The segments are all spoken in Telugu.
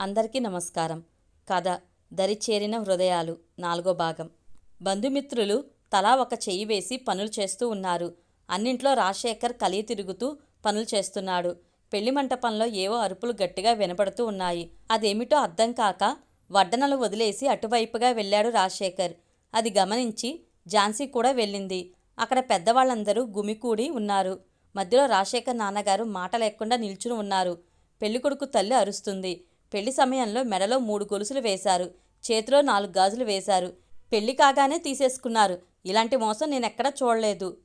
అందరికీ నమస్కారం. కథ దరిచేరిన హృదయాలు. నాలుగో భాగం. బంధుమిత్రులు తలా ఒక చెయ్యి వేసి పనులు చేస్తూ ఉన్నారు. అన్నింట్లో రాజశేఖర్ కలిగి తిరుగుతూ పనులు చేస్తున్నాడు. పెళ్ళి మంటపంలో ఏవో అరుపులు గట్టిగా వినపడుతూ ఉన్నాయి. అదేమిటో అర్థం కాక వడ్డనలు వదిలేసి అటువైపుగా వెళ్ళాడు రాజశేఖర్. అది గమనించి ఝాన్సీ కూడా వెళ్ళింది. అక్కడ పెద్దవాళ్ళందరూ గుమికూడి ఉన్నారు. మధ్యలో రాజశేఖర్ నాన్నగారు మాట లేకుండా నిల్చుని ఉన్నారు. పెళ్ళికొడుకు తల్లి అరుస్తుంది. పెళ్ళి సమయంలో మెడలో మూడు గొలుసులు వేశారు. చేతిలో నాలుగు గాజులు వేశారు. పెళ్ళి కాగానే తీసేసుకున్నారు. ఇలాంటి మోసం నేనెక్కడా చూడలేదు.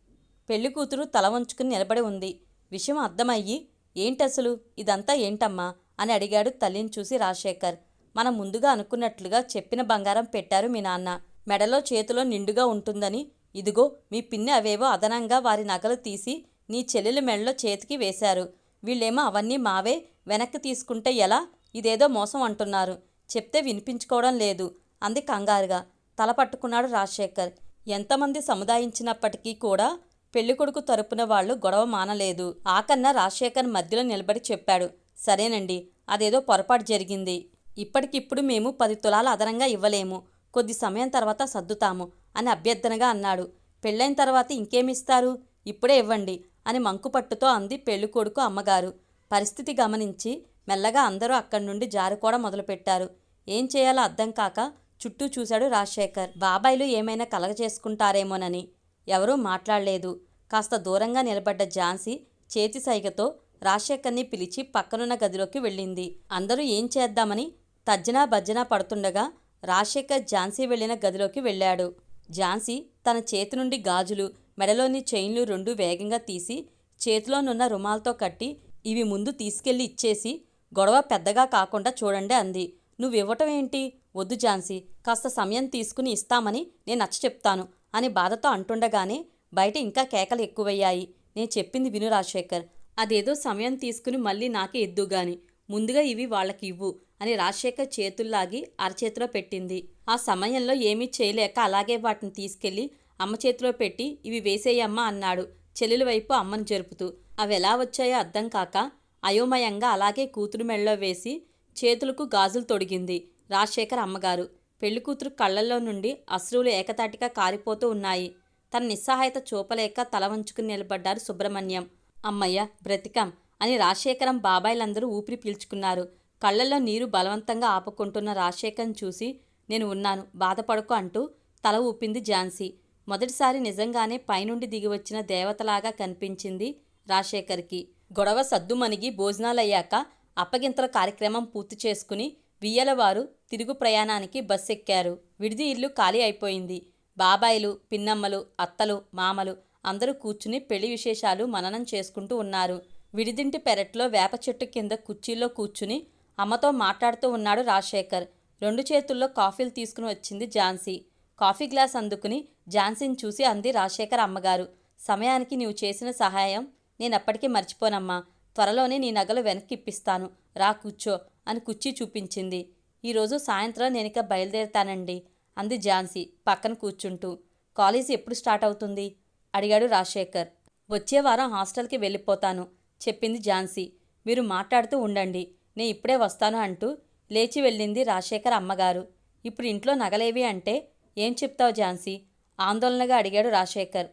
పెళ్ళి కూతురు తల వంచుకుని నిలబడి ఉంది. విషయం అర్థమయ్యి ఏంటసలు? ఇదంతా ఏంటమ్మా? అని అడిగాడు తల్లిని చూసి రాజశేఖర్. మనం ముందుగా అనుకున్నట్లుగా చెప్పిన బంగారం పెట్టారు మీ నాన్న. మెడలో చేతిలో నిండుగా ఉంటుందని. ఇదిగో మీ పిన్ని అవేవో అదనంగా వారి నగలు తీసి నీ చెల్లెలి మెడలో చేతికి వేశారు. వీళ్ళేమో అవన్నీ మావే. వెనక్కి తీసుకుంటే ఎలా? ఇదేదో మోసం అంటున్నారు. చెప్తే వినిపించుకోవడం లేదు. అంది కంగారుగా. తల పట్టుకున్నాడు రాజశేఖర్. ఎంతమంది సముదాయించినప్పటికీ కూడా పెళ్ళికొడుకు తరపున వాళ్ళు గొడవ మానలేదు. ఆకన్నా రాజశేఖర్ మధ్యలో నిలబడి చెప్పాడు. సరేనండి అదేదో పొరపాటు జరిగింది. ఇప్పటికిప్పుడు మేము పది తులాల అదనంగా ఇవ్వలేము. కొద్ది సమయం తర్వాత సర్దుతాము అని అభ్యర్థనగా అన్నాడు. పెళ్ళైన తర్వాత ఇంకేమిస్తారు? ఇప్పుడే ఇవ్వండి అని మంకుపట్టుతో అంది పెళ్ళికొడుకు అమ్మగారు. పరిస్థితి గమనించి మెల్లగా అందరూ అక్కడి నుండి జారుకోవడం మొదలుపెట్టారు. ఏం చేయాలో అర్థం కాక చుట్టూ చూశాడు రాజశేఖర్. బాబాయిలు ఏమైనా కలగజేసుకుంటారేమోనని. ఎవరూ మాట్లాడలేదు. కాస్త దూరంగా నిలబడ్డ ఝాన్సీ చేతి సైగతో రాజశేఖర్ని పిలిచి పక్కనున్న గదిలోకి వెళ్ళింది. అందరూ ఏం చేద్దామని తర్జనా భజ్జనా పడుతుండగా రాజశేఖర్ ఝాన్సీ వెళ్ళిన గదిలోకి వెళ్ళాడు. ఝాన్సీ తన చేతి నుండి గాజులు మెడలోని చైన్లు రెండు వేగంగా తీసి చేతిలోనున్న రుమాలతో కట్టి ఇవి ముందు తీసుకెళ్ళి ఇచ్చేసి గొడవ పెద్దగా కాకుండా చూడండి అంది. నువ్వివ్వటం ఏంటి? వద్దు ఝాన్సీ కాస్త సమయం తీసుకుని ఇస్తామని నేను నచ్చ చెప్తాను అని బాధతో అంటుండగానే బయట ఇంకా కేకలు ఎక్కువయ్యాయి. నేను చెప్పింది విను రాజశేఖర్. అదేదో సమయం తీసుకుని మళ్ళీ నాకే ఎద్దుగాని ముందుగా ఇవి వాళ్ళకి ఇవ్వు అని రాజశేఖర్ చేతుల్లాగి అరచేతిలో పెట్టింది. ఆ సమయంలో ఏమీ చేయలేక అలాగే వాటిని తీసుకెళ్ళి అమ్మ చేతిలో పెట్టి ఇవి వేసేయమ్మా అన్నాడు చెల్లెల వైపు అమ్మను జరుపుతూ. అవి ఎలా వచ్చాయో అర్థం కాక అయోమయంగా అలాగే కూతురు మెళ్ళలో వేసి చేతులకు గాజులు తొడిగింది రాజశేఖర్ అమ్మగారు. పెళ్ళికూతురు కళ్ళల్లో నుండి అశ్రువులు ఏకతాటిగా కారిపోతూ ఉన్నాయి. తన నిస్సహాయత చూపలేక తల వంచుకుని నిలబడ్డారు సుబ్రహ్మణ్యం. అమ్మయ్య బ్రతికం అని రాజశేఖరం బాబాయిలందరూ ఊపిరి పీల్చుకున్నారు. కళ్ళల్లో నీరు బలవంతంగా ఆపుకుంటున్న రాజశేఖరం చూసి నేను ఉన్నాను బాధపడకు అంటూ తల ఊపింది ఝాన్సీ. మొదటిసారి నిజంగానే పైనుండి దిగివచ్చిన దేవతలాగా కనిపించింది రాజశేఖర్కి. గొడవ సద్దుమణిగి భోజనాలయ్యాక అప్పగింతల కార్యక్రమం పూర్తి చేసుకుని వియ్యలవారు తిరుగు ప్రయాణానికి బస్ ఎక్కారు విడిది ఇల్లు ఖాళీ అయిపోయింది. బాబాయిలు పిన్నమ్మలు అత్తలు మామలు అందరూ కూర్చుని పెళ్ళి విశేషాలు మననం చేసుకుంటూ ఉన్నారు. విడిదింటి పెరట్లో వేప చెట్టు కింద కుర్చీలో కూర్చుని అమ్మతో మాట్లాడుతూ ఉన్నాడు రాజశేఖర్. రెండు చేతుల్లో కాఫీలు తీసుకుని వచ్చింది ఝాన్సీ. కాఫీ గ్లాస్ అందుకుని ఝాన్సీని చూసి అంది రాజశేఖర్ అమ్మగారు సమయానికి నీవు చేసిన సహాయం నేనప్పటికీ మర్చిపోనమ్మా. త్వరలోనే నీ నగలు వెనక్కి ఇప్పిస్తాను రా కూర్చో అని కుర్చీ చూపించింది. ఈరోజు సాయంత్రం నేనిక బయలుదేరుతానండి అంది ఝాన్సీ పక్కన కూర్చుంటూ. కాలేజీ ఎప్పుడు స్టార్ట్ అవుతుంది? అడిగాడు రాజశేఖర్. వచ్చే వారం హాస్టల్కి వెళ్ళిపోతాను చెప్పింది ఝాన్సీ. మీరు మాట్లాడుతూ ఉండండి. నేను ఇప్పుడే వస్తాను అంటూ లేచి వెళ్ళింది రాజశేఖర్ అమ్మగారు. ఇప్పుడు ఇంట్లో నగలేవి అంటే ఏం చెప్తావు ఝాన్సీ? ఆందోళనగా అడిగాడు రాజశేఖర్.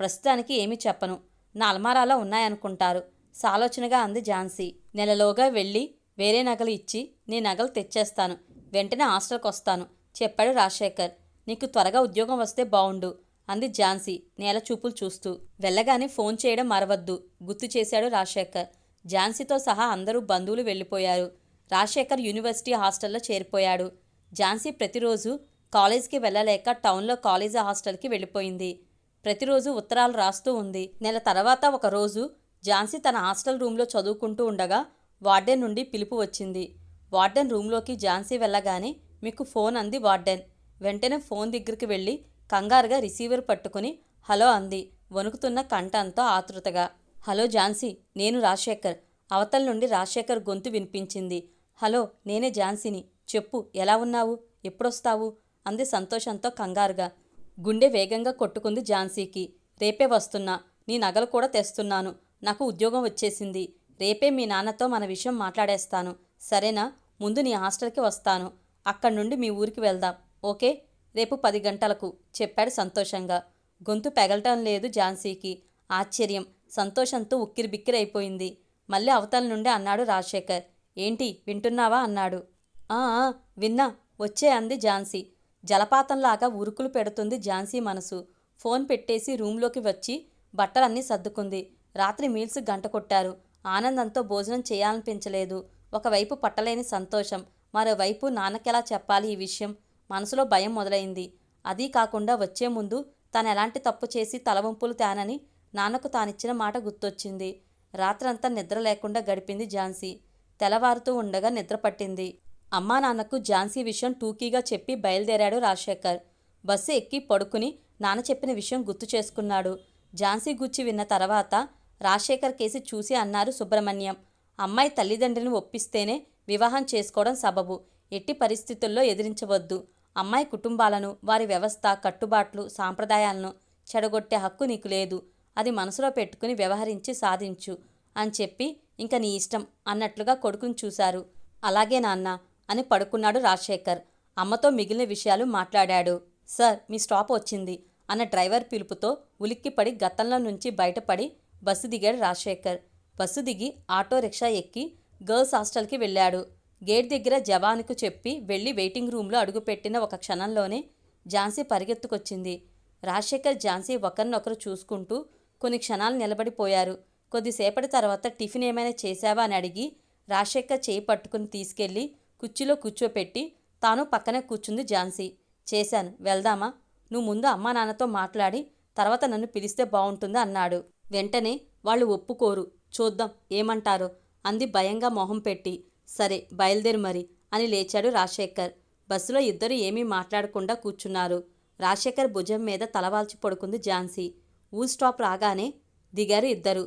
ప్రస్తుతానికి ఏమీ చెప్పను. నా అల్మారాలో ఉన్నాయనుకుంటారు. సాలోచనగా అంది ఝాన్సీ. నెలలోగా వెళ్ళి వేరే నగలు ఇచ్చి నీ నగలు తెచ్చేస్తాను. వెంటనే హాస్టల్కి వస్తాను చెప్పాడు రాజశేఖర్. నీకు త్వరగా ఉద్యోగం వస్తే బావుండు అంది ఝాన్సీ నేల చూపులు చూస్తూ. వెళ్ళగానే ఫోన్ చేయడం మరవద్దు గుర్తు చేశాడు రాజశేఖర్. ఝాన్సీతో సహా అందరూ బంధువులు వెళ్ళిపోయారు. రాజశేఖర్ యూనివర్సిటీ హాస్టల్లో చేరిపోయాడు. ఝాన్సీ ప్రతిరోజు కాలేజీకి వెళ్ళలేక టౌన్లో కాలేజీ హాస్టల్కి వెళ్ళిపోయింది. ప్రతిరోజు ఉత్తరాలు రాస్తూ ఉంది. నెల తర్వాత ఒక రోజు ఝాన్సీ తన హాస్టల్ రూమ్లో చదువుకుంటూ ఉండగా వార్డెన్ నుండి పిలుపు వచ్చింది. వార్డెన్ రూమ్లోకి ఝాన్సీ వెళ్ళగానే మీకు ఫోన్ అంది వార్డెన్. వెంటనే ఫోన్ దగ్గరికి వెళ్ళి కంగారుగా రిసీవర్ పట్టుకుని హలో అంది. వణుకుతున్న కంఠంతో ఆతృతగా. హలో ఝాన్సీ నేను రాజశేఖర్. అవతల నుండి రాజశేఖర్ గొంతు వినిపించింది. హలో నేనే ఝాన్సీని. చెప్పు ఎలా ఉన్నావు? ఎప్పుడొస్తావు? అంది సంతోషంతో కంగారుగా. గుండె వేగంగా కొట్టుకుంది ఝాన్సీకి. రేపే వస్తున్నా నీ నగలు కూడా తెస్తున్నాను. నాకు ఉద్యోగం వచ్చేసింది. రేపే మీ నాన్నతో మన విషయం మాట్లాడేస్తాను. సరేనా? ముందు నీ హాస్టల్కి వస్తాను. అక్కడి నుండి మీ ఊరికి వెళ్దాం. ఓకే? రేపు పది గంటలకు చెప్పాడు సంతోషంగా. గొంతు పెగలటం లేదు ఝాన్సీకి. ఆశ్చర్యం. సంతోషంతో ఉక్కిరిబిక్కిరి అయిపోయింది మళ్ళీ అవతల నుండి అన్నాడు రాజశేఖర్. ఏంటి వింటున్నావా? అన్నాడు. "ఆ, ఆ, విన్నా. వచ్చే అంది ఝాన్సీ. జలపాతంలాగా ఉరుకులు పెడుతుంది ఝాన్సీ మనసు. ఫోన్ పెట్టేసి రూంలోకి వచ్చి బట్టలన్నీ సర్దుకుంది. రాత్రి మీల్స్ గంట కొట్టారు. ఆనందంతో భోజనం చేయాలనిపించలేదు. ఒకవైపు పట్టలేని సంతోషం మరోవైపు నాన్నకెలా చెప్పాలి ఈ విషయం? మనసులో భయం మొదలైంది. అదీ కాకుండా వచ్చే ముందు తాను ఎలాంటి తప్పు చేసి తలవంపులు తానని నాన్నకు తానిచ్చిన మాట గుర్తొచ్చింది. రాత్రంతా నిద్ర లేకుండా గడిపింది ఝాన్సీ. తెల్లవారుతూ ఉండగా నిద్ర పట్టింది. అమ్మా నాన్నకు ఝాన్సీ విషయం టూకీగా చెప్పి బయలుదేరాడు రాజశేఖర్. బస్సు ఎక్కి పడుకుని నాన్న చెప్పిన విషయం గుర్తు చేసుకున్నాడు. ఝాన్సీ గుచ్చి విన్న తర్వాత రాజశేఖర్ కేసి చూసి అన్నారు సుబ్రహ్మణ్యం అమ్మాయి తల్లిదండ్రులను ఒప్పిస్తేనే వివాహం చేసుకోవడం సబబు. ఎట్టి పరిస్థితుల్లో ఎదిరించవద్దు. అమ్మాయి కుటుంబాలను వారి వ్యవస్థ కట్టుబాట్లు సాంప్రదాయాలను చెడగొట్టే హక్కు నీకు లేదు. అది మనసులో పెట్టుకుని వ్యవహరించి సాధించు అని చెప్పి ఇంక నీ ఇష్టం అన్నట్లుగా కొడుకుని చూశారు. అలాగే నాన్న అని పడుకున్నాడు రాజశేఖర్. అమ్మతో మిగిలిన విషయాలు మాట్లాడాడు. సార్ మీ స్టాప్ వచ్చింది అన్న డ్రైవర్ పిలుపుతో ఉలిక్కిపడి గతంలో నుంచి బయటపడి బస్సు దిగాడు రాజశేఖర్. బస్సు దిగి ఆటో రిక్షా ఎక్కి గర్ల్స్ హాస్టల్కి వెళ్ళాడు. గేట్ దగ్గర జవాన్కు చెప్పి వెళ్ళి వెయిటింగ్ రూమ్లో అడుగుపెట్టిన ఒక క్షణంలోనే ఝాన్సీ పరిగెత్తుకొచ్చింది. రాజశేఖర్ ఝాన్సీ ఒకరినొకరు చూసుకుంటూ కొన్ని క్షణాలు నిలబడిపోయారు. కొద్దిసేపటి తర్వాత టిఫిన్ ఏమైనా చేశావా అని అడిగి రాజశేఖర్ చేయి పట్టుకుని తీసుకెళ్ళి కుర్చీలో కూర్చోపెట్టి తాను పక్కనే కూర్చుంది ఝాన్సీ. చేశాను. వెళ్దామా? నువ్వు ముందు అమ్మా నాన్నతో మాట్లాడి తర్వాత నన్ను పిలిస్తే బాగుంటుంది అన్నాడు. వెంటనే వాళ్ళు ఒప్పుకోరు. చూద్దాం ఏమంటారో? అంది భయంగా మొహం పెట్టి. సరే బయలుదేరు మరి అని లేచాడు రాజశేఖర్. బస్సులో ఇద్దరు ఏమీ మాట్లాడకుండా కూర్చున్నారు. రాజశేఖర్ భుజం మీద తలవాల్చి పడుకుంది ఝాన్సీ. ఊ స్టాప్ రాగానే దిగారు ఇద్దరు.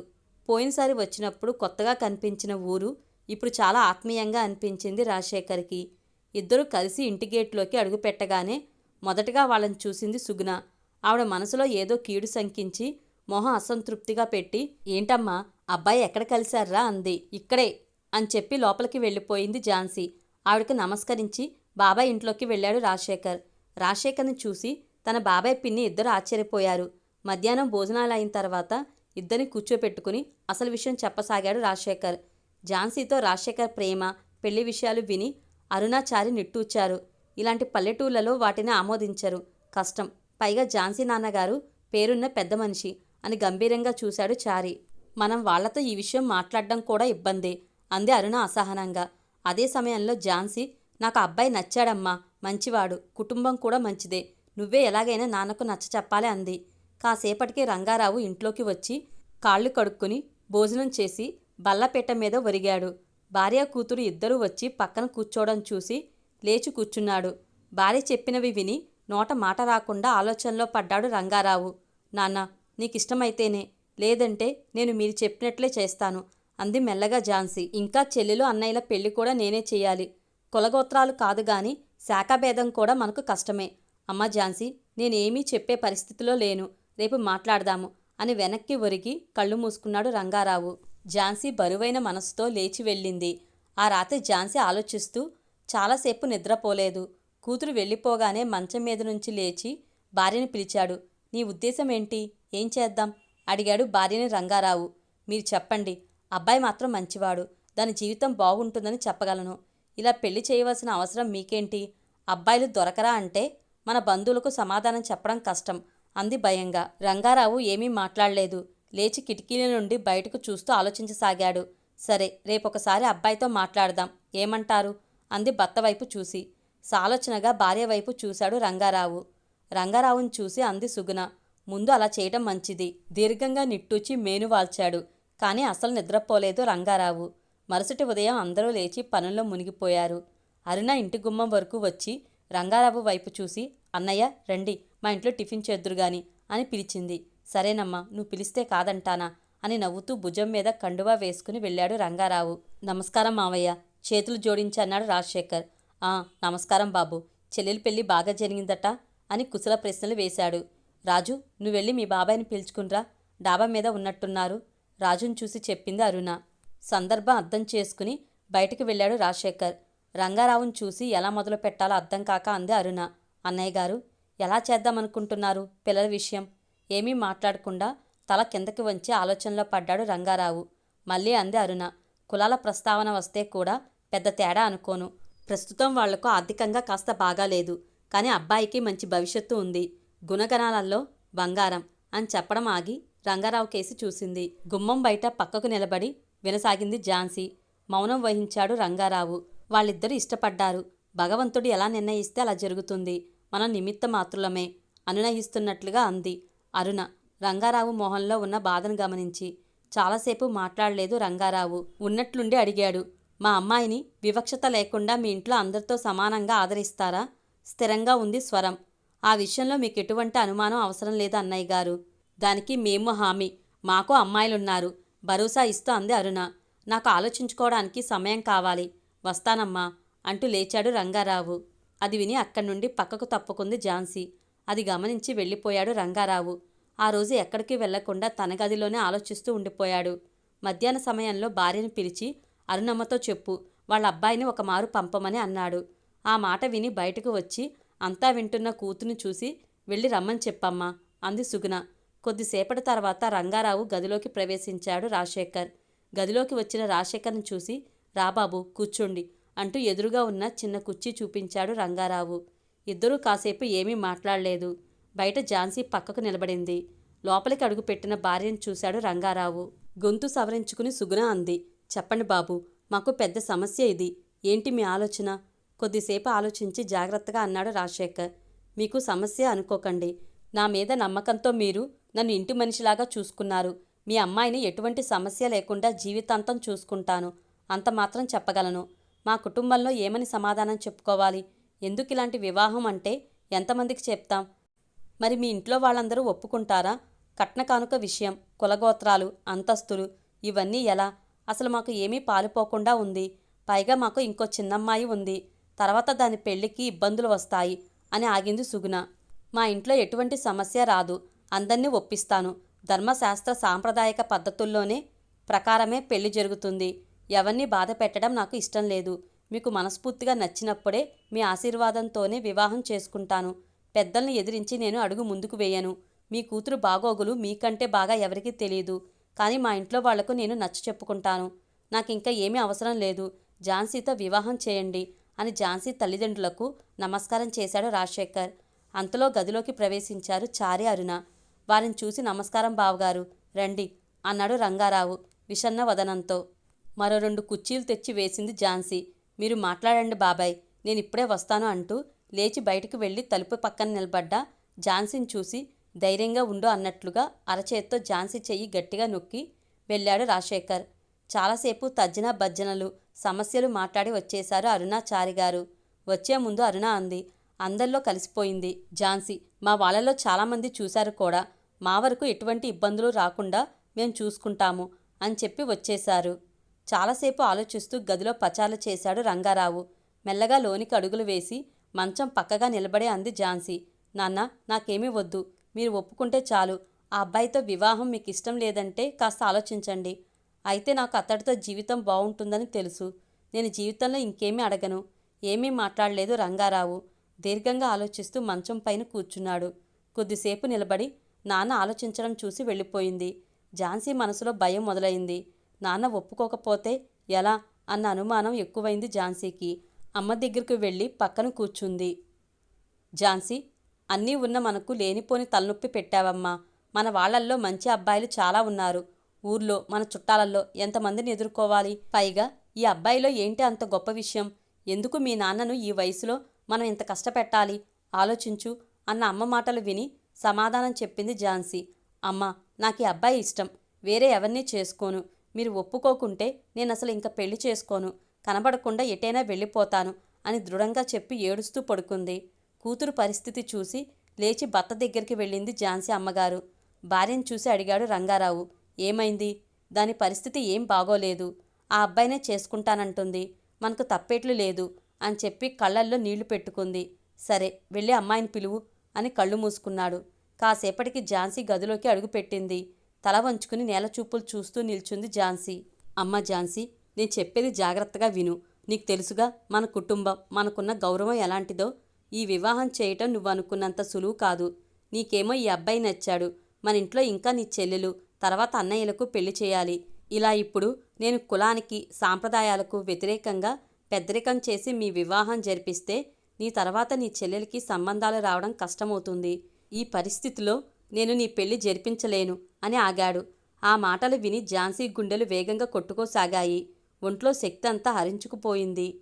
పోయినసారి వచ్చినప్పుడు కొత్తగా కనిపించిన ఊరు ఇప్పుడు చాలా ఆత్మీయంగా అనిపించింది రాజశేఖర్కి. ఇద్దరు కలిసి ఇంటి గేట్లోకి అడుగుపెట్టగానే మొదటగా వాళ్ళని చూసింది సుగుణ. ఆవిడ మనసులో ఏదో కీడు శంకించి మొహం అసంతృప్తిగా పెట్టి ఏంటమ్మా అబ్బాయి ఎక్కడ కలిశారా? అంది. ఇక్కడే అని చెప్పి లోపలికి వెళ్ళిపోయింది ఝాన్సీ. ఆవిడకు నమస్కరించి బాబాయ్ ఇంట్లోకి వెళ్ళాడు రాజశేఖర్. రాజశేఖర్ని చూసి తన బాబాయ్ పిన్ని ఇద్దరు ఆశ్చర్యపోయారు. మధ్యాహ్నం భోజనాలు అయిన తర్వాత ఇద్దరిని కూర్చోపెట్టుకుని అసలు విషయం చెప్పసాగాడు రాజశేఖర్. ఝాన్సీతో రాజశేఖర్ ప్రేమ పెళ్ళి విషయాలు విని అరుణాచారి నిట్టూచారు ఇలాంటి పల్లెటూళ్ళలో వాటిని ఆమోదించరు. కష్టం. పైగా ఝాన్సీ నాన్నగారు పేరున్న పెద్ద మనిషి అని గంభీరంగా చూశాడు చారి. మనం వాళ్ళతో ఈ విషయం మాట్లాడడం కూడా ఇబ్బందే అంది అరుణ అసహనంగా. అదే సమయంలో ఝాన్సీ నాకు అబ్బాయి నచ్చాడమ్మా మంచివాడు కుటుంబం కూడా మంచిదే నువ్వే ఎలాగైనా నాన్నకు నచ్చ చెప్పాలి అంది. కాసేపటికి రంగారావు ఇంట్లోకి వచ్చి కాళ్ళు కడుక్కుని భోజనం చేసి బల్లపేట మీద ఒరిగాడు. భార్య కూతురు ఇద్దరూ వచ్చి పక్కన కూర్చోవడం చూసి లేచి కూర్చున్నాడు. భార్య చెప్పినవి విని నోట మాట రాకుండా ఆలోచనలో పడ్డాడు రంగారావు. నాన్న నీకిష్టమైతేనే. లేదంటే నేను మీరు చెప్పినట్లే చేస్తాను అంది మెల్లగా ఝాన్సీ. ఇంకా చెల్లెలు అన్నయ్యల పెళ్ళి కూడా నేనే చేయాలి. కులగోత్రాలు కాదు గాని శాఖాభేదం కూడా మనకు కష్టమే. అమ్మ ఝాన్సీ నేనేమీ చెప్పే పరిస్థితిలో లేను. రేపు మాట్లాడదాము అని వెనక్కి ఒరిగి కళ్ళు మూసుకున్నాడు రంగారావు. ఝాన్సీ బరువైన మనసుతో లేచి వెళ్ళింది. ఆ రాత్రి ఝాన్సీ ఆలోచిస్తూ చాలాసేపు నిద్రపోలేదు కూతురు వెళ్ళిపోగానే మంచం మీద నుంచి లేచి భార్యని పిలిచాడు. నీ ఉద్దేశం ఏంటి? ఏం చేద్దాం? అడిగాడు భార్యని రంగారావు. మీరు చెప్పండి. అబ్బాయి మాత్రం మంచివాడు. దాని జీవితం బాగుంటుందని చెప్పగలను. ఇలా పెళ్ళి చేయవలసిన అవసరం మీకేంటి? అబ్బాయిలు దొరకరా అంటే మన బంధువులకు సమాధానం చెప్పడం కష్టం. అంది భయంగా. రంగారావు ఏమీ మాట్లాడలేదు. లేచి కిటికీల నుండి బయటకు చూస్తూ ఆలోచించసాగాడు. సరే రేపొకసారి అబ్బాయితో మాట్లాడదాం. ఏమంటారు? అంది భర్త వైపు చూసి. సాలోచనగా భార్య వైపు చూశాడు రంగారావు. రంగారావుని చూసి అంది సుగుణ. ముందు అలా చేయడం మంచిది. దీర్ఘంగా నిట్టూచి మేనువాల్చాడు కానీ అసలు నిద్రపోలేదు రంగారావు. మరుసటి ఉదయం అందరూ లేచి పనుల్లో మునిగిపోయారు. అరుణ ఇంటి గుమ్మం వరకు వచ్చి రంగారావు వైపు చూసి అన్నయ్య రండి. మా ఇంట్లో టిఫిన్ చేద్దురు గాని అని పిలిచింది. సరేనమ్మా నువ్వు పిలిస్తే కాదంటానా? అని నవ్వుతూ భుజం మీద కండువా వేసుకుని వెళ్ళాడు రంగారావు. నమస్కారం మావయ్య. చేతులు జోడించి అన్నాడు రాజశేఖర్. ఆ నమస్కారం బాబు. చెల్లెలి పెళ్ళి బాగా జరిగిందట అని కుశల ప్రశ్నలు వేశాడు. రాజు నువ్వు వెళ్ళి మీ బాబాయ్ని పిలుచుకునిరా డాబా మీద ఉన్నట్టున్నారు. రాజుని చూసి చెప్పింది అరుణ. సందర్భం అర్థం చేసుకుని బయటికి వెళ్ళాడు రాజశేఖర్. రంగారావును చూసి ఎలా మొదలు పెట్టాలో అర్థం కాక అంది అరుణ. అన్నయ్య గారు ఎలా చేద్దామనుకుంటున్నారు పిల్లల విషయం? ఏమీ మాట్లాడకుండా తల కిందకి వంచి ఆలోచనలో పడ్డాడు రంగారావు. మళ్ళీ అంది అరుణ. కులాల ప్రస్తావన వస్తే కూడా పెద్ద తేడా అనుకోను. ప్రస్తుతం వాళ్ళకు ఆర్థికంగా కాస్త బాగాలేదు కానీ అబ్బాయికి మంచి భవిష్యత్తు ఉంది. గుణగణాలలో బంగారం అని చెప్పడం ఆగి రంగారావు కేసి చూసింది. గుమ్మం బయట పక్కకు నిలబడి వినసాగింది ఝాన్సీ. మౌనం వహించాడు రంగారావు. వాళ్ళిద్దరూ ఇష్టపడ్డారు. భగవంతుడు ఎలా నిర్ణయిస్తే అలా జరుగుతుంది. మనం నిమిత్త మాత్రులమే అనునయిస్తున్నట్లుగా అంది. అరుణ. రంగారావు మొహంలో ఉన్న బాధను గమనించి చాలాసేపు మాట్లాడలేదు రంగారావు. ఉన్నట్లుండి అడిగాడు మా అమ్మాయిని వివక్షత లేకుండా మీ ఇంట్లో అందరితో సమానంగా ఆదరిస్తారా? స్థిరంగా ఉంది స్వరం. ఆ విషయంలో మీకు ఎటువంటి అనుమానం అవసరం లేదు అన్నయ్య గారు. దానికి మేము హామీ. మాకు అమ్మాయిలున్నారు. భరోసా ఇస్తూ అంది అరుణ. నాకు ఆలోచించుకోవడానికి సమయం కావాలి. వస్తానమ్మా అంటూ లేచాడు రంగారావు. అది విని అక్కడి నుండి పక్కకు తప్పుకుంది ఝాన్సీ. అది గమనించి వెళ్ళిపోయాడు రంగారావు. ఆ రోజు ఎక్కడికి వెళ్ళకుండా తన గదిలోనే ఆలోచిస్తూ ఉండిపోయాడు. మధ్యాహ్న సమయంలో భార్యను పిలిచి అరుణమ్మతో చెప్పు వాళ్ళ అబ్బాయిని ఒక మారు పంపమని అన్నాడు. ఆ మాట విని బయటకు వచ్చి అంతా వింటున్న కూతుని చూసి వెళ్ళి రమ్మని చెప్పమ్మా అంది సుగుణ. కొద్దిసేపటి తర్వాత రంగారావు గదిలోకి ప్రవేశించాడు రాజశేఖర్. గదిలోకి వచ్చిన రాజశేఖర్ను చూసి రాబాబు కూర్చోండి అంటూ ఎదురుగా ఉన్న చిన్న కుర్చీ చూపించాడు రంగారావు. ఇద్దరూ కాసేపు ఏమీ మాట్లాడలేదు. బయట ఝాన్సీ పక్కకు నిలబడింది. లోపలికి అడుగుపెట్టిన భార్యను చూశాడు రంగారావు. గొంతు సవరించుకుని సుగుణ అంది. చెప్పండి బాబు మాకు పెద్ద సమస్య ఇది. ఏంటి మీ ఆలోచన? కొద్దిసేపు ఆలోచించి జాగ్రత్తగా అన్నాడు రాజశేఖర్. మీకు సమస్య అనుకోకండి. నా మీద నమ్మకంతో మీరు నన్ను ఇంటి మనిషిలాగా చూసుకున్నారు. మీ అమ్మాయిని ఎటువంటి సమస్య లేకుండా జీవితాంతం చూసుకుంటాను. అంత మాత్రం చెప్పగలను. మా కుటుంబంలో ఏమని సమాధానం చెప్పుకోవాలి? ఎందుకు ఇలాంటి వివాహం అంటే ఎంతమందికి చెప్తాం? మరి మీ ఇంట్లో వాళ్ళందరూ ఒప్పుకుంటారా? కట్న కానుక విషయం కులగోత్రాలు అంతస్తులు ఇవన్నీ ఎలా? అసలు మాకు ఏమీ పాలుపోకుండా ఉంది. పైగా మాకు ఇంకో చిన్నమ్మాయి ఉంది. తర్వాత దాని పెళ్ళికి ఇబ్బందులు వస్తాయి అని ఆగింది సుగుణ. మా ఇంట్లో ఎటువంటి సమస్య రాదు. అందరినీ ఒప్పిస్తాను. ధర్మశాస్త్ర సాంప్రదాయక పద్ధతుల్లోనే ప్రకారమే పెళ్ళి జరుగుతుంది. ఎవరిని బాధ పెట్టడం నాకు ఇష్టం లేదు. మీకు మనస్ఫూర్తిగా నచ్చినప్పుడే మీ ఆశీర్వాదంతోనే వివాహం చేసుకుంటాను. పెద్దల్ని ఎదిరించి నేను అడుగు ముందుకు వేయను. మీ కూతురు బాగోగులు మీకంటే బాగా ఎవరికీ తెలియదు కానీ మా ఇంట్లో వాళ్ళకు నేను నచ్చ చెప్పుకుంటాను. నాకు ఇంకా ఏమీ అవసరం లేదు. ఝాన్సీతో వివాహం చేయండి అని ఝాన్సీ తల్లిదండ్రులకు నమస్కారం చేశాడు రాజశేఖర్. అంతలో గదిలోకి ప్రవేశించారు చారి అరుణ. వారిని చూసి నమస్కారం బావగారు. రండి అన్నాడు రంగారావు విషన్న వదనంతో. మరో రెండు కుర్చీలు తెచ్చి వేసింది ఝాన్సీ. మీరు మాట్లాడండి బాబాయ్ నేను ఇప్పుడే వస్తాను అంటూ లేచి బయటకు వెళ్ళి తలుపు పక్కన నిలబడ్డ ఝాన్సీని చూసి ధైర్యంగా ఉండు అన్నట్లుగా అరచేత్తో ఝాన్సీ చెయ్యి గట్టిగా నొక్కి వెళ్ళాడు రాజశేఖర్. చాలాసేపు తజ్జన భజ్జనలు సమస్యలు మాట్లాడి వచ్చేశారు అరుణాచారి గారు. వచ్చే ముందు అరుణ అంది అందరిలో కలిసిపోయింది ఝాన్సీ. మా వాళ్ళలో చాలామంది చూశారు కూడా. మా వరకు ఎటువంటి ఇబ్బందులు రాకుండా మేం చూసుకుంటాము అని చెప్పి వచ్చేశారు. చాలాసేపు ఆలోచిస్తూ గదిలో పచాలు చేశాడు రంగారావు. మెల్లగా లోనికి అడుగులు వేసి మంచం పక్కగా నిలబడే అంది ఝాన్సీ. నాన్న నాకేమీ వద్దు. మీరు ఒప్పుకుంటే చాలు. ఆ అబ్బాయితో వివాహం మీకు ఇష్టం లేదంటే కాస్త ఆలోచించండి. అయితే నాకు అతడితో జీవితం బాగుంటుందని తెలుసు. నేను జీవితంలో ఇంకేమీ అడగను. ఏమీ మాట్లాడలేదు రంగారావు. దీర్ఘంగా ఆలోచిస్తూ మంచం పైన కూర్చున్నాడు. కొద్దిసేపు నిలబడి నాన్న ఆలోచించడం చూసి వెళ్ళిపోయింది. ఝాన్సీ మనసులో భయం మొదలైంది. నాన్న ఒప్పుకోకపోతే ఎలా? అన్న అనుమానం ఎక్కువైంది ఝాన్సీకి. అమ్మ దగ్గరకు వెళ్ళి పక్కన కూర్చుంది. ఝాన్సీ అన్నీ ఉన్న మనకు లేనిపోని తలనొప్పి పెట్టావమ్మా. మన వాళ్ళల్లో మంచి అబ్బాయిలు చాలా ఉన్నారు. ఊర్లో మన చుట్టాలల్లో ఎంతమందిని ఎదుర్కోవాలి? పైగా ఈ అబ్బాయిలో ఏంటి అంత గొప్ప విషయం? ఎందుకు మీ నాన్నను ఈ వయసులో మనం ఇంత కష్టపెట్టాలి? ఆలోచించు అన్న అమ్మ మాటలు విని సమాధానం చెప్పింది ఝాన్సీ. అమ్మ నాకు ఈ అబ్బాయి ఇష్టం. వేరే ఎవరినీ చేసుకోను. మీరు ఒప్పుకోకుంటే నేను అసలు ఇంకా పెళ్ళి చేసుకోను. కనబడకుండా ఎటైనా వెళ్ళిపోతాను అని దృఢంగా చెప్పి ఏడుస్తూ పడుకుంది. కూతురు పరిస్థితి చూసి లేచి భర్త దగ్గరికి వెళ్ళింది ఝాన్సీ అమ్మగారు. భార్యను చూసి అడిగాడు రంగారావు. ఏమైంది? దాని పరిస్థితి ఏం బాగోలేదు. ఆ అబ్బాయినే చేసుకుంటానంటుంది. మనకు తప్పేట్లు లేదు అని చెప్పి కళ్ళల్లో నీళ్ళు పెట్టుకుంది. సరే వెళ్ళి అమ్మాయిని పిలువు అని కళ్ళు మూసుకున్నాడు. కాసేపటికి ఝాన్సీ గదిలోకి అడుగుపెట్టింది. తల వంచుకుని నేలచూపులు చూస్తూ నిల్చుంది ఝాన్సీ. అమ్మ ఝాన్సీ నేను చెప్పేది జాగ్రత్తగా విను. నీకు తెలుసుగా మన కుటుంబం మనకున్న గౌరవం ఎలాంటిదో. ఈ వివాహం చేయటం నువ్వు అనుకున్నంత సులువు కాదు. నీకేమో ఈ అబ్బాయి నచ్చాడు. మన ఇంట్లో ఇంకా నీ చెల్లెలు తర్వాత అన్నయ్యలకు పెళ్ళి చేయాలి. ఇలా ఇప్పుడు నేను కులానికి సాంప్రదాయాలకు వ్యతిరేకంగా పెద్దరికం చేసి మీ వివాహం జరిపిస్తే నీ తర్వాత నీ చెల్లెలకి సంబంధాలు రావడం కష్టమవుతుంది. ఈ పరిస్థితిలో నేను నీ పెళ్ళి జరిపించలేను అని ఆగాడు. ఆ మాటలు విని ఝాన్సీ గుండెలు వేగంగా కొట్టుకోసాగాయి. ఒంట్లో శక్తి అంతా హరించుకుపోయింది.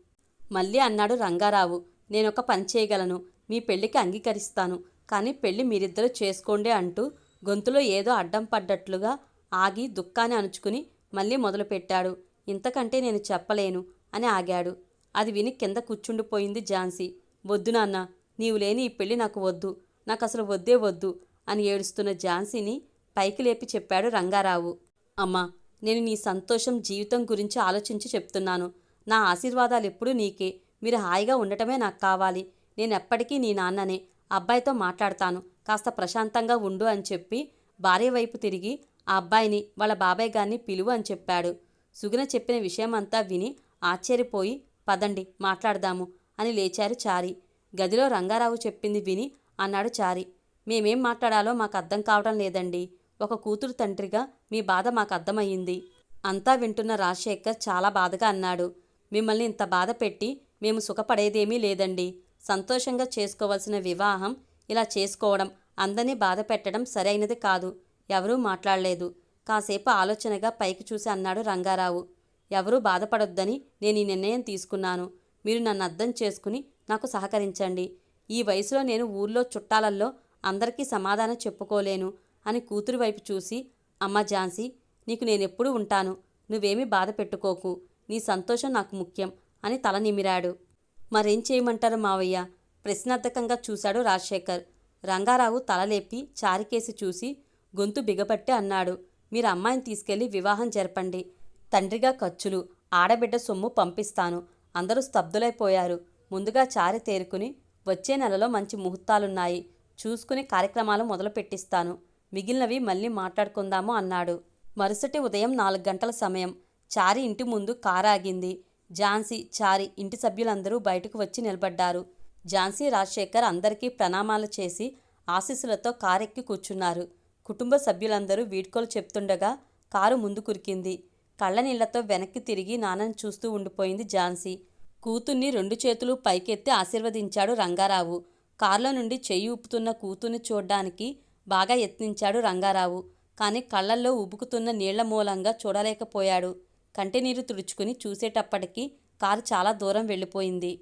మళ్ళీ అన్నాడు రంగారావు నేనొక పని చేయగలను మీ పెళ్ళికి అంగీకరిస్తాను కానీ పెళ్ళి మీరిద్దరూ చేసుకోండి అంటూ గొంతులో ఏదో అడ్డం పడ్డట్లుగా ఆగి దుఃఖాన్ని అణుచుకుని మళ్ళీ మొదలుపెట్టాడు. ఇంతకంటే నేను చెప్పలేను అని ఆగాడు. అది విని కింద కూర్చుండిపోయింది ఝాన్సీ. వద్దు నాన్న నీవు లేని ఈ పెళ్ళి నాకు వద్దు. నాకు అసలు వద్దే వద్దు. అని ఏడుస్తున్న ఝాన్సీని పైకి లేపి చెప్పాడు రంగారావు. అమ్మా నేను నీ సంతోషం జీవితం గురించి ఆలోచించి చెప్తున్నాను. నా ఆశీర్వాదాలు ఎప్పుడూ నీకే. మీరు హాయిగా ఉండటమే నాకు కావాలి. నేను ఎప్పటికీ నీ నాన్ననే. అబ్బాయితో మాట్లాడతాను. కాస్త ప్రశాంతంగా ఉండు అని చెప్పి భార్య వైపు తిరిగి ఆ అబ్బాయిని వాళ్ళ బాబాయ్ గారిని పిలువు అని చెప్పాడు. సుగుణ చెప్పిన విషయమంతా విని ఆశ్చర్యపోయి పదండి మాట్లాడదాము అని లేచారు చారి. గదిలో రంగారావు చెప్పింది విని అన్నాడు చారి. మేమేం మాట్లాడాలో మాకు అర్థం కావడం లేదండి. ఒక కూతురు తండ్రిగా మీ బాధ మాకు అర్థమయ్యింది అంతా వింటున్న రాజశేఖర్ చాలా బాధగా అన్నాడు. మిమ్మల్ని ఇంత బాధ పెట్టి మేము సుఖపడేదేమీ లేదండి. సంతోషంగా చేసుకోవాల్సిన వివాహం ఇలా చేసుకోవడం అందరినీ బాధ పెట్టడం సరైనది కాదు. ఎవరూ మాట్లాడలేదు. కాసేపు ఆలోచనగా పైకి చూసి అన్నాడు రంగారావు. ఎవరూ బాధపడొద్దని నేను ఈ నిర్ణయం తీసుకున్నాను. మీరు నన్ను అర్థం చేసుకుని నాకు సహకరించండి. ఈ వయసులో నేను ఊర్లో చుట్టాలల్లో అందరికీ సమాధానం చెప్పుకోలేను అని కూతురు వైపు చూసి అమ్మ ఝాన్సీ నీకు నేనెప్పుడూ ఉంటాను. నువ్వేమీ బాధ పెట్టుకోకు. నీ సంతోషం నాకు ముఖ్యం అని తల నిమిరాడు. మరేం చేయమంటారు మావయ్య? ప్రశ్నార్థకంగా చూశాడు రాజశేఖర్. రంగారావు తలలేపి చారికేసి చూసి గొంతు బిగపట్టి అన్నాడు. మీరు అమ్మాయిని తీసుకెళ్ళి వివాహం జరపండి. తండ్రిగా ఖర్చులు ఆడబిడ్డ సొమ్ము పంపిస్తాను. అందరూ స్తబ్దులైపోయారు. ముందుగా చారి తేరుకుని వచ్చే నెలలో మంచి ముహూర్తాలున్నాయి. చూసుకుని కార్యక్రమాలు మొదలు పెట్టిస్తాను మిగిలినవి మళ్ళీ మాట్లాడుకుందాము అన్నాడు. మరుసటి ఉదయం నాలుగు గంటల సమయం. చారి ఇంటి ముందు కారు ఆగింది ఝాన్సీ చారి ఇంటి సభ్యులందరూ బయటకు వచ్చి నిలబడ్డారు. ఝాన్సీ రాజశేఖర్ అందరికీ ప్రణామాలు చేసి ఆశీస్సులతో కారెక్కి కూర్చున్నారు. కుటుంబ సభ్యులందరూ వీడ్కోలు చెప్తుండగా కారు ముందు కురికింది. కళ్ళనీళ్ళతో వెనక్కి తిరిగి నాన్నని చూస్తూ ఉండిపోయింది ఝాన్సీ. కూతుర్ని రెండు చేతులు పైకెత్తి ఆశీర్వదించాడు రంగారావు. కారులో నుండి చెయ్యి ఊపుతున్న కూతుర్ని చూడ్డానికి బాగా యత్నించాడు రంగారావు. కానీ కళ్ళల్లో ఉబుకుతున్న నీళ్ళ మూలంగా చూడలేకపోయాడు. కంటినీరు తుడుచుకుని చూసేటప్పటికి కారు చాలా దూరం వెళ్ళిపోయింది.